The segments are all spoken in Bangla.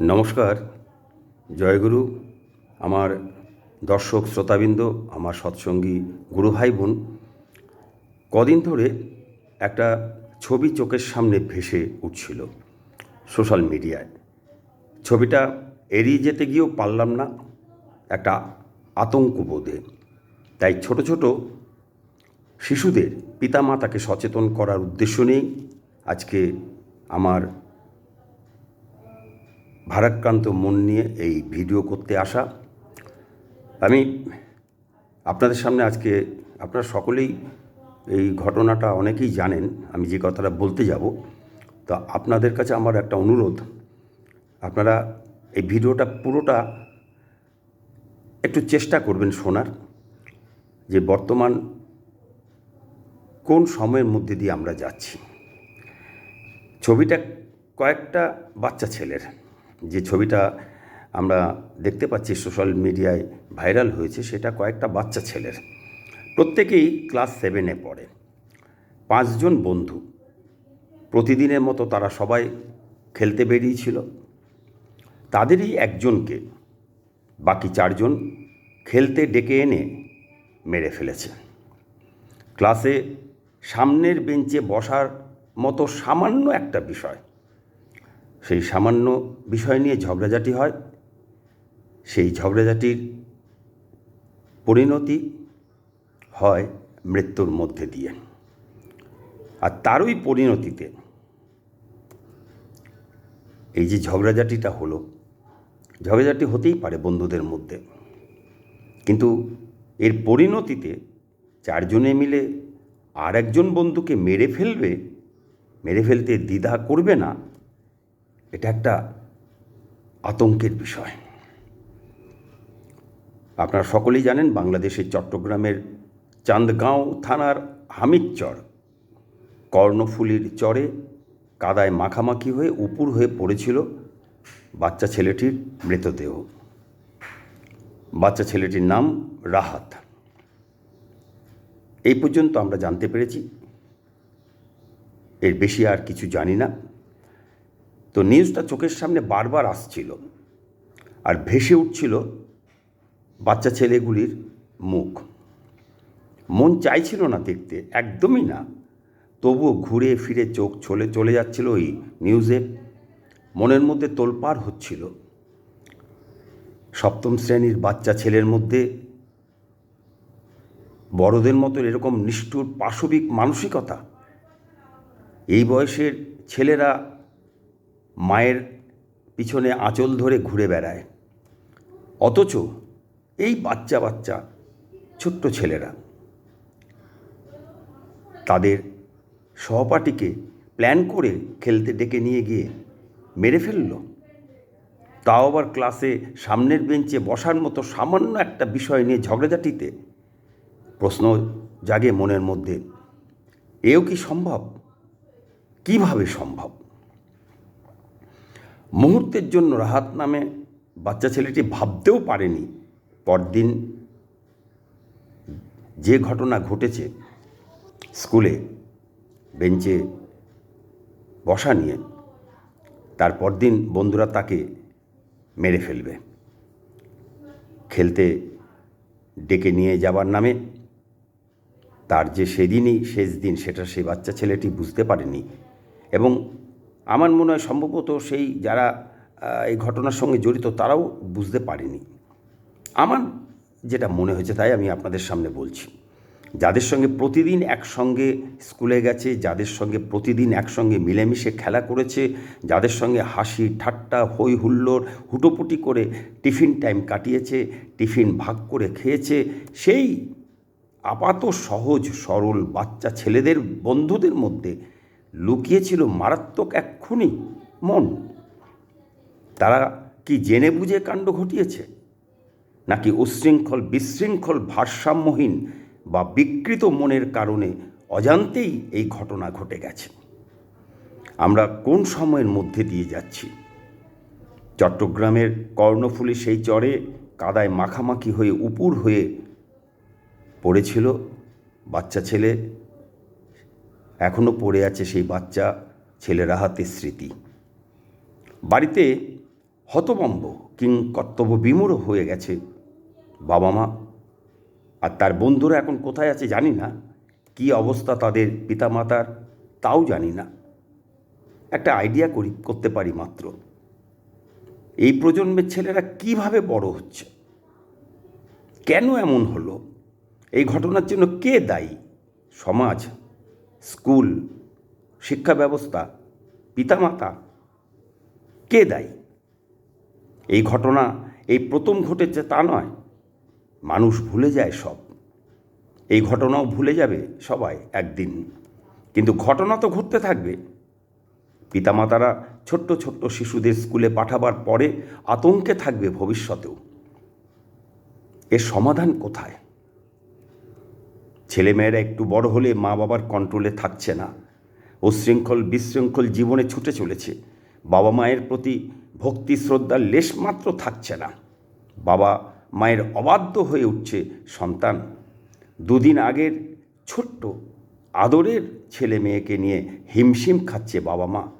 নমস্কার। জয়গুরু, আমার দর্শক শ্রোতাবৃন্দ, আমার সৎসঙ্গী গুরু ভাই বোন কদিন ধরে একটা ছবি চোখের সামনে ভেসে উঠছিল সোশ্যাল মিডিয়ায়। ছবিটা এড়িয়ে যেতে গিয়েও পারলাম না, একটা আতঙ্ক বোধে তাই ছোট ছোট শিশুদের পিতামাতাকে সচেতন করার উদ্দেশ্য নিয়েই আজকে আমার ভারাক্রান্ত মন নিয়ে এই ভিডিও করতে আসা। আমি আপনাদের সামনে আজকে আপনারা সকলেই এই ঘটনাটা অনেকেই জানেন, আমি যে কথাটা বলতে যাব। তো আপনাদের কাছে আমার একটা অনুরোধ, আপনারা এই ভিডিওটা পুরোটা একটু চেষ্টা করবেন শোনার, যে বর্তমান কোন সময়ের মধ্যে দিয়ে আমরা যাচ্ছি। ছবিটা কয়েকটা বাচ্চা ছেলের যে ছবিটা আমরা দেখতে পাচ্ছি সোশ্যাল মিডিয়ায় ভাইরাল হয়েছে, সেটা কয়েকটা বাচ্চা ছেলের। প্রত্যেকেই ক্লাস সেভেনে পড়ে। পাঁচজন বন্ধু। প্রতিদিনের মতো তারা সবাই খেলতে বেরিয়েছিল। তাদেরই একজনকে বাকি চারজন খেলতে ডেকে এনে মেরে ফেলেছে। ক্লাসে সামনের বেঞ্চে বসার মতো সামান্য একটা বিষয়। সেই সামান্য বিষয় নিয়ে ঝগড়াঝাটি হয়। সেই ঝগড়াঝাটির পরিণতি হয় মৃত্যুর মধ্যে দিয়ে। আর তারই পরিণতিতে এই যে ঝগড়াঝাটিটা হলো, ঝগড়াঝাটি হতেই পারে বন্ধুদের মধ্যে। কিন্তু এর পরিণতিতে চারজনে মিলে আর একজন বন্ধুকে মেরে ফেলবে, মেরে ফেলতে দ্বিধা করবে না এটা একটা আতঙ্কের বিষয়। আপনারা সকলেই জানেন বাংলাদেশের চট্টগ্রামের চান্দগাঁও থানার হামিদচর। কর্ণফুলির চরে কাদায় মাখামাখি হয়ে উপুর হয়ে পড়েছিল বাচ্চা ছেলেটির মৃতদেহ। বাচ্চা ছেলেটির নাম রাহাত। এই পর্যন্ত আমরা জানতে পেরেছি। এর বেশি আর কিছু জানি না। তো নিউজটা চোখের সামনে বারবার আসছিল আর ভেসে উঠছিল বাচ্চা ছেলেগুলির মুখ। মন চাইছিল না দেখতে, একদমই না। তবুও ঘুরে ফিরে চোখ চলে চলে যাচ্ছিল ওই নিউজে মনের মধ্যে তোলপাড় হচ্ছিল। সপ্তম শ্রেণির বাচ্চা ছেলের মধ্যে বড়দের মতো এরকম নিষ্ঠুর পাশবিক মানসিকতা। এই বয়সের ছেলেরা মায়ের পিছনে আঁচল ধরে ঘুরে বেড়ায়। অথচ এই বাচ্চা বাচ্চা ছোট্ট ছেলেরা। তাদের সহপাঠীকে প্ল্যান করে খেলতে ডেকে নিয়ে গিয়ে মেরে ফেলল। তাও আবার ক্লাসে সামনের বেঞ্চে বসার মতো সামান্য একটা বিষয় নিয়ে ঝগড়াঝাটিতে প্রশ্ন জাগে মনের মধ্যে, এও কি সম্ভব? কীভাবে সম্ভব? মুহূর্তের জন্য রাহাত নামে বাচ্চা ছেলেটি ভাবতেও পারেনি। পরদিন যে ঘটনা ঘটেছে স্কুলে, বেঞ্চে বসা নিয়ে, তার পরদিন বন্ধুরা তাকে মেরে ফেলবে। খেলতে ডেকে নিয়ে যাবার নামে তার যে সেদিনই শেষ দিন, সেটা সেই বাচ্চা ছেলেটি বুঝতে পারেনি এবং আমার মনে হয় সম্ভবত সেই যারা এই ঘটনার সঙ্গে জড়িত তারাও বুঝতে পারেনি। আমার যেটা মনে হয়েছে তাই আমি আপনাদের সামনে বলছি। যাদের সঙ্গে প্রতিদিন একসঙ্গে স্কুলে গেছে, যাদের সঙ্গে প্রতিদিন একসঙ্গে মিলেমিশে খেলা করেছে, যাদের সঙ্গে হাসি, ঠাট্টা হই হুল্লোড়, হুটোপুটি করে টিফিন টাইম কাটিয়েছে, টিফিন ভাগ করে খেয়েছে, সেই আপাত সহজ, সরল বাচ্চা ছেলেদের, বন্ধুদের মধ্যে লুকিয়েছিল মারাত্মক এক খুনি, মন। তারা কি জেনে বুঝে কাণ্ড ঘটিয়েছে? নাকি উশৃঙ্খল, বিশৃঙ্খল, ভারসাম্যহীন বা বিকৃত মনের কারণে অজান্তেই এই ঘটনা ঘটে গেছে? আমরা কোন সময়ের মধ্যে দিয়ে যাচ্ছি? চট্টগ্রামের কর্ণফুলি সেই চরে কাদায় মাখামাখি হয়ে উপুর হয়ে পড়েছিল বাচ্চা ছেলে এখনও পড়ে আছে সেই বাচ্চা, ছেলেরা হাতে স্মৃতি। বাড়িতে হতবম্ব কিং কর্তব্য বিমূঢ় হয়ে গেছে বাবা মা। আর তার বন্ধুরা এখন কোথায় আছে জানি না, কী অবস্থা তাদের পিতামাতার তাও জানি না। একটা আইডিয়া করি, করতে পারি মাত্র। এই প্রজন্মের ছেলেরা কীভাবে বড় হচ্ছে? কেন এমন হলো? এই ঘটনার জন্য কে দায়ী? সমাজ স্কুল, শিক্ষা ব্যবস্থা, পিতামাতা, কে দায়ী? এই ঘটনা, এই প্রথম ঘটেছে তা নয়। মানুষ ভুলে যায় সব। এই ঘটনাও ভুলে যাবে সবাই একদিন। কিন্তু ঘটনা তো ঘটতে থাকবে। পিতামাতারা ছোট্ট ছোট্ট শিশুদের স্কুলে পাঠাবার পরে আতঙ্কে থাকবে ভবিষ্যতেও। এর সমাধান কোথায়? ছেলেমেয়েরা একটু বড় হলে মা বাবার কন্ট্রোলে থাকছে না। উশৃঙ্খল, বিশৃঙ্খল জীবনে ছুটে চলেছে। বাবা মায়ের প্রতি ভক্তি, শ্রদ্ধার লেশমাত্র থাকছে না। বাবা মায়ের অবাধ্য হয়ে উঠছে সন্তান। দুদিন আগের ছোট্ট, আদরের ছেলে মেয়েকে নিয়ে হিমশিম খাচ্ছে বাবা মা।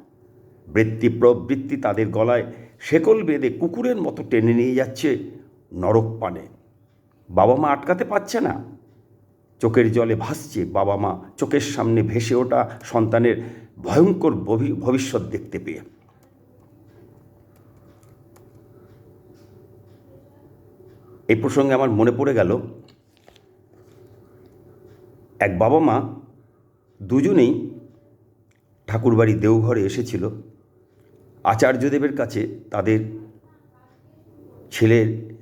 বৃত্তি প্রবৃত্তি তাদের গলায় শেকল বেঁধে কুকুরের মতো টেনে নিয়ে যাচ্ছে নরক পানে। বাবা মা আটকাতে পারছে না। চোখের জলে ভাসছে বাবা মা, চোখের সামনে ভেসে ওঠা সন্তানের ভয়ঙ্কর ভবি- ভবিষ্যৎ দেখতে পেয়ে। এই প্রসঙ্গে আমার মনে পড়ে গেল, এক বাবা মা দুজনেই ঠাকুরবাড়ি দেওঘরে এসেছিল। আচার্যদেবের কাছে তাদের ছেলের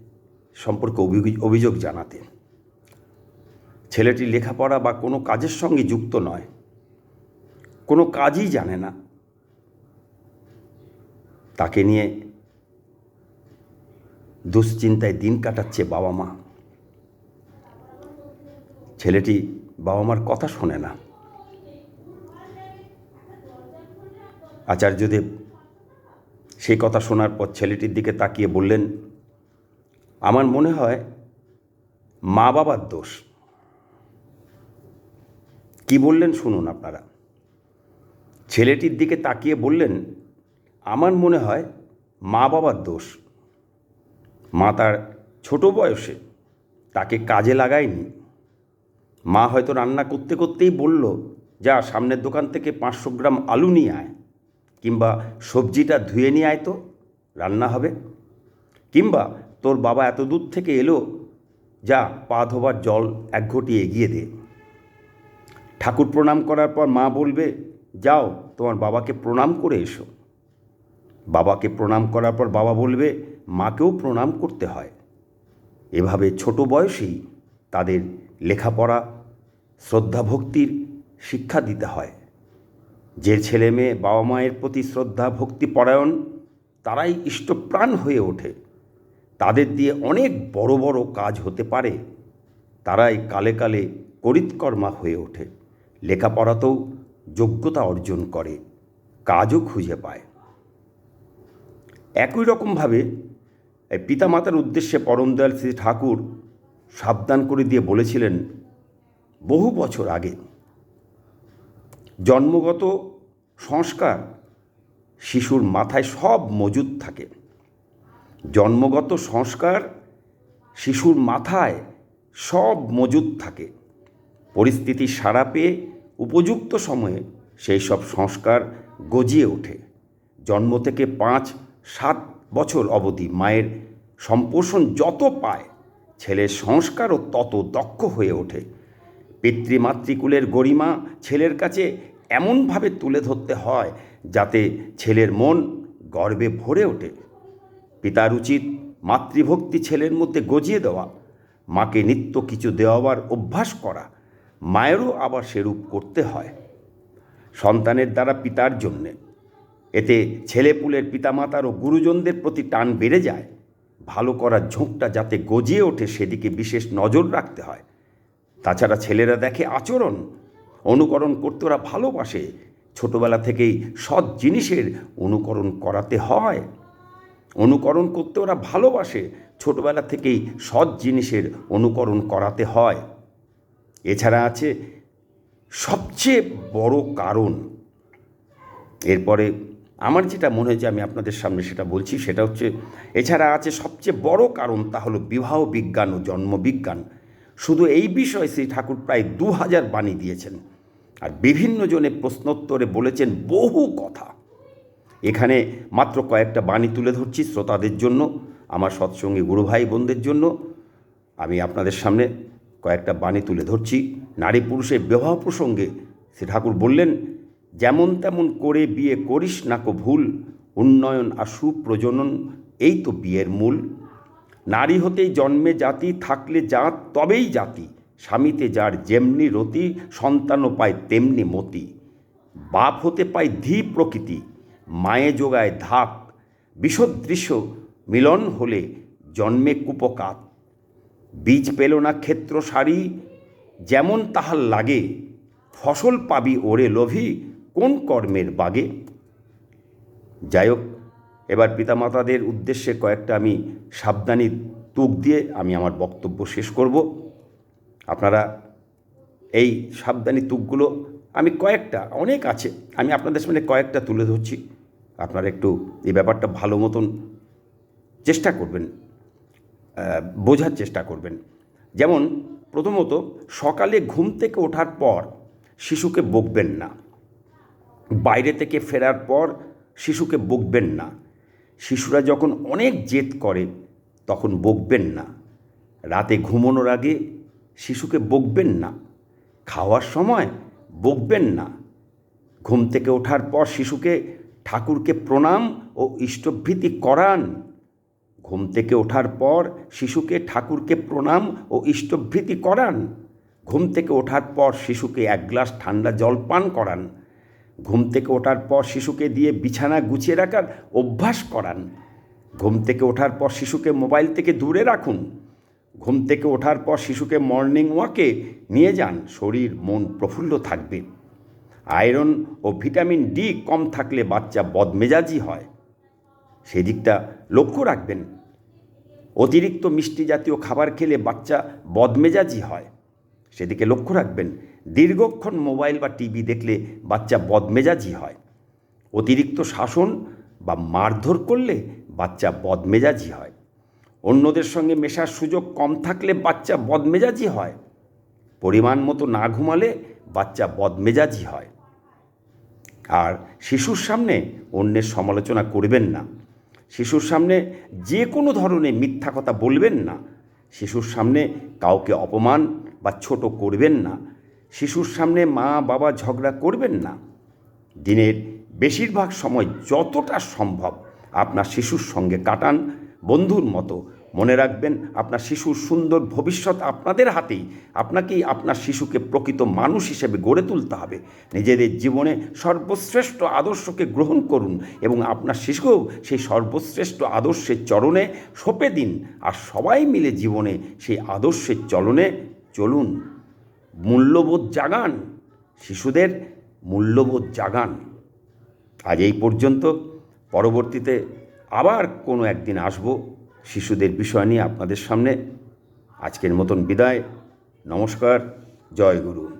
সম্পর্কে অভিযোগ অভিযোগ জানাতে ছেলেটি লেখাপড়া বা কোনো কাজের সঙ্গে যুক্ত নয়। কোনো কাজই জানে না। তাকে নিয়ে দুশ্চিন্তায় দিন কাটাচ্ছে বাবা মা। ছেলেটি বাবা মার কথা শোনে না। আচার্যদেব সেই কথা শোনার পর ছেলেটির দিকে তাকিয়ে বললেন, আমার মনে হয় মা বাবার দোষ। কি বললেন শুনুন আপনারা। ছেলেটির দিকে তাকিয়ে বললেন, আমার মনে হয় মা বাবার দোষ। মা তার ছোট বয়সে তাকে কাজে লাগায়নি। মা হয়তো রান্না করতে করতেই বলল, যা সামনের দোকান থেকে পাঁচশো গ্রাম আলু নিয়ে আয়, কিংবা সবজিটা ধুয়ে নিয়ে আয় তো, রান্না হবে। কিংবা তোর বাবা এত দূর থেকে এলো, যা পা ধোবার জল এক ঘটি এগিয়ে দে। ঠাকুর প্রণাম করার পর মা বলবে, যাও, তোমার বাবাকে প্রণাম করে এসো। বাবাকে প্রণাম করার পর বাবা বলবে, মাকেও প্রণাম করতে হয়। এভাবে ছোট বয়সেই তাদের লেখাপড়া শ্রদ্ধা ভক্তির শিক্ষা দিতে হয়। যে ছেলে মেয়ে বাবা মায়ের প্রতি শ্রদ্ধা, ভক্তি, পরায়ণ, তারাই ইষ্টপ্রাণ হয়ে ওঠে। তাদের দিয়ে অনেক বড় বড় কাজ হতে পারে। তারাই কালে কালে করিতকর্মা হয়ে ওঠে। লেখাপড়াতেও যোগ্যতা অর্জন করে, কাজও খুঁজে পায়। একই রকমভাবে পিতামাতার উদ্দেশ্যে পরমদয়াল শ্রী ঠাকুর সাবধান করে দিয়ে বলেছিলেন, বহু বছর আগে জন্মগত সংস্কার শিশুর মাথায় সব মজুদ থাকে। জন্মগত সংস্কার শিশুর মাথায় সব মজুদ থাকে। পরিস্থিতি সাড়া পেয়ে উপযুক্ত সময়ে সেই সব সংস্কার গজিয়ে ওঠে। জন্ম থেকে পাঁচ, সাত বছর অবধি মায়ের সম্পোষণ যত পায়, ছেলের সংস্কারও তত দক্ষ হয়ে ওঠে। পিতৃমাতৃকুলের গরিমা ছেলের কাছে এমনভাবে তুলে ধরতে হয় যাতে ছেলের মন গর্বে ভরে ওঠে। পিতার উচিত মাতৃভক্তি ছেলের মধ্যে গজিয়ে দেওয়া, মাকে নিত্য কিছু দেওয়াবার অভ্যাস করা মায়েরও আবার সেরূপ করতে হয়। সন্তানের দ্বারা পিতার জন্যে। এতে ছেলেপুলের পিতামাতার ও গুরুজনদের প্রতি টান বেড়ে যায়। ভালো করার ঝোঁকটা যাতে গজিয়ে ওঠে সেদিকে বিশেষ নজর রাখতে হয়। তাছাড়া ছেলেরা দেখে আচরণ, অনুকরণ করতে ওরা ভালোবাসে। ছোটবেলা থেকেই সৎ জিনিসের অনুকরণ করাতে হয়। অনুকরণ করতে ওরা ভালোবাসে। ছোটবেলা থেকেই সৎ জিনিসের অনুকরণ করাতে হয়। এছাড়া আছে সবচেয়ে বড় কারণ, এরপরে আমার যেটা মনে হয়েছে আমি আপনাদের সামনে সেটা বলছি, সেটা হচ্ছে এছাড়া আছে সবচেয়ে বড় কারণ তা হলো বিবাহ বিজ্ঞান ও জন্মবিজ্ঞান। শুধু এই বিষয়ে শ্রী ঠাকুর প্রায় দু হাজার বাণী দিয়েছেন আর বিভিন্ন জনে প্রশ্নোত্তরে বলেছেন বহু কথা। এখানে মাত্র কয়েকটা বাণী তুলে ধরছি শ্রোতাদের জন্য, আমার সৎসঙ্গী গুরু ভাই বোনদের জন্য। আমি আপনাদের সামনে কয়েকটা বাণী তুলে ধরছি। নারী পুরুষের বিবাহ প্রসঙ্গে শ্রী ঠাকুর বললেন, যেমন তেমন করে বিয়ে করিস না কো ভুল, উন্নয়ন আর সুপ্রজনন, এই তো বিয়ের মূল। নারী হতেই জন্মে জাতি, থাকলে জাত, তবেই জাতি। স্বামীতে যার যেমনি রতি, সন্তানও পায় তেমনি মতি। বাপ হতে পায় ধী প্রকৃতি, মায়ে যোগায় ধাক। বিষদৃশ্য মিলন হলে জন্মে কুপকাত। বীজ পেল না ক্ষেত্র সারি, যেমন তাহার লাগে, ফসল পাবি ওরে লোভী কোন কর্মের বাগে? যাই হোক এবার পিতামাতাদের উদ্দেশ্যে কয়েকটা আমি সাবধানী তুক দিয়ে আমি আমার বক্তব্য শেষ করব। আপনারা এই সাবধানী তুকগুলো আমি কয়েকটা, অনেক আছে, আমি আপনাদের সামনে কয়েকটা তুলে ধরছি। আপনারা একটু এই ব্যাপারটা ভালো মতন চেষ্টা করবেন। বোঝার চেষ্টা করবেন। যেমন, প্রথমত, সকালে ঘুম থেকে ওঠার পর শিশুকে বকবেন না। বাইরে থেকে ফেরার পর শিশুকে বকবেন না। শিশুরা যখন অনেক জেদ করে, তখন বকবেন না। রাতে ঘুমানোর আগে শিশুকে বকবেন না। খাওয়ার সময় বকবেন না। ঘুম থেকে ওঠার পর শিশুকে ঠাকুরকে প্রণাম ও ইষ্টভৃতি করান। ঘুম থেকে ওঠার পর শিশুকে ঠাকুরকে প্রণাম ও ইষ্টভৃতি করান। ঘুম থেকে ওঠার পর শিশুকে এক গ্লাস ঠান্ডা জল পান করান। ঘুম থেকে ওঠার পর শিশুকে দিয়ে বিছানা গুছিয়ে রাখার অভ্যাস করান। ঘুম থেকে ওঠার পর শিশুকে মোবাইল থেকে দূরে রাখুন। ঘুম থেকে ওঠার পর শিশুকে মর্নিং ওয়াকে নিয়ে যান। শরীর, মন প্রফুল্ল থাকবে। আয়রন ও ভিটামিন ডি কম থাকলে বাচ্চা বদমেজাজি হয়। সেদিকটা লক্ষ্য রাখবেন। অতিরিক্ত মিষ্টি জাতীয় খাবার খেলে বাচ্চা বদমেজাজি হয়। সেদিকে লক্ষ্য রাখবেন, দীর্ঘক্ষণ মোবাইল বা টিভি দেখলে বাচ্চা বদমেজাজি হয়। অতিরিক্ত শাসন বা মারধর করলে বাচ্চা বদমেজাজি হয়। অন্যদের সঙ্গে মেশার সুযোগ কম থাকলে বাচ্চা বদমেজাজি হয়। পরিমাণ মতো না ঘুমালে বাচ্চা বদমেজাজি হয়। আর শিশুর সামনে অন্যের সমালোচনা করবেন না। শিশুর সামনে যে কোনো ধরনের মিথ্যা কথা বলবেন না। শিশুর সামনে কাউকে অপমান বা ছোট করবেন না। শিশুর সামনে মা বাবা ঝগড়া করবেন না। দিনের বেশিরভাগ সময় যতটা সম্ভব আপনার শিশুর সঙ্গে কাটান। বন্ধুর মতো মনে রাখবেন, আপনার শিশুর সুন্দর ভবিষ্যৎ আপনাদের হাতেই। আপনাকেই আপনার শিশুকে প্রকৃত মানুষ হিসেবে গড়ে তুলতে হবে। নিজেদের জীবনে সর্বশ্রেষ্ঠ আদর্শকে গ্রহণ করুন এবং আপনার শিশুকেও সেই সর্বশ্রেষ্ঠ আদর্শের চরণে সঁপে দিন আর সবাই মিলে জীবনে সেই আদর্শের চলনে চলুন। মূল্যবোধ জাগান, শিশুদের মূল্যবোধ জাগান। আজ এই পর্যন্ত, পরবর্তীতে আবার কোনো একদিন আসব। শিশুদের বিষয় নিয়ে আপনাদের সামনে আজকের মতন বিদায়। নমস্কার জয় গুরু।